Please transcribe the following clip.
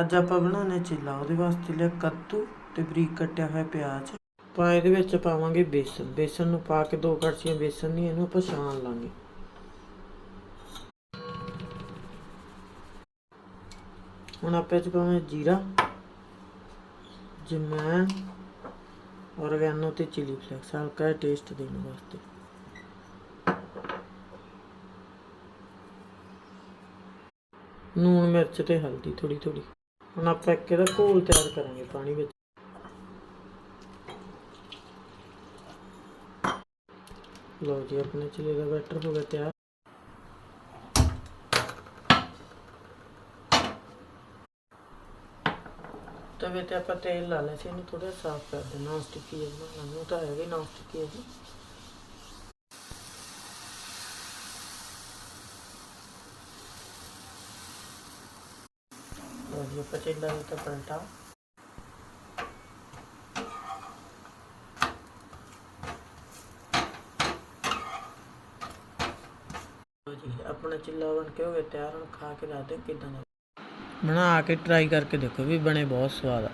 ਅੱਜ ਆਪਾਂ ਬਣਾਉਣੇ ਚਿੱਲਾ, ਉਹਦੇ ਵਾਸਤੇ ਲਿਆ ਕੱਦੂ ਤੇ ਬਰੀਕ ਕੱਟਿਆ ਹੋਇਆ ਪਿਆਜ਼। ਆਪਾਂ ਇਹਦੇ ਵਿੱਚ ਪਾਵਾਂਗੇ ਬੇਸਨ ਬੇਸਨ ਨੂੰ ਪਾ ਕੇ ਦੋ ਕੜਛੀਆਂ ਬੇਸਨ ਦੀਆਂ, ਇਹਨੂੰ ਆਪਾਂ ਛਾਣ ਲਾਂਗੇ। ਹੁਣ ਆਪਾਂ ਚ ਪਾਵਾਂਗੇ ਜੀਰਾ ਜਮੈਣ ਔਰਗੈਨੋ ਤੇ ਚਿਲੀ ਫਲੇਕਸ, ਹਲਕਾ ਟੇਸਟ ਦੇਣ ਵਾਸਤੇ। ਨੂਣ ਮਿਰਚ ਤੇ ਹਲਦੀ ਥੋੜੀ ਥੋੜੀ ਹੁਣ ਆਪਾਂ ਇੱਕ ਇਹਦਾ ਘੋਲ ਤਿਆਰ ਕਰਾਂਗੇ ਪਾਣੀ ਵਿੱਚ। ਲਓ ਜੀ, ਆਪਣੇ ਚਿਲੇ ਦਾ ਬੈਟਰ ਹੋ ਗਿਆ ਤਿਆਰ। ਤਵੇ ਤੇ ਆਪਾਂ ਤੇਲ ਲਾ ਲਿਆ ਸੀ, ਇਹਨੂੰ ਥੋੜਾ ਸਾਫ਼ ਕਰ ਦੇਣਾ ਸਟਿੱਕੀ ਜਿਹਾ ਬਣਾਉਣਾ, ਉਹ ਤਾਂ ਹੈ ਵੀ ਸਟਿੱਕੀ ਹੈ ਜੀ ਲਓ ਜੀ ਆਪਾਂ ਚਿੱਲਾ ਜੀ, ਆਪਣਾ ਚਿੱਲਾ ਬਣ ਕੇ ਹੋ ਗਿਆ ਤਿਆਰ, ਹੁਣ ਖਾ ਕੇ ਦੱਸਦੇ ਕਿਦਾਂ ਦਾ? ਬਣਾ ਕੇ ਟਰਾਈ ਕਰਕੇ ਦੇਖੋ ਵੀ ਬਣੇ ਬਹੁਤ ਸਵਾਦ ਆ।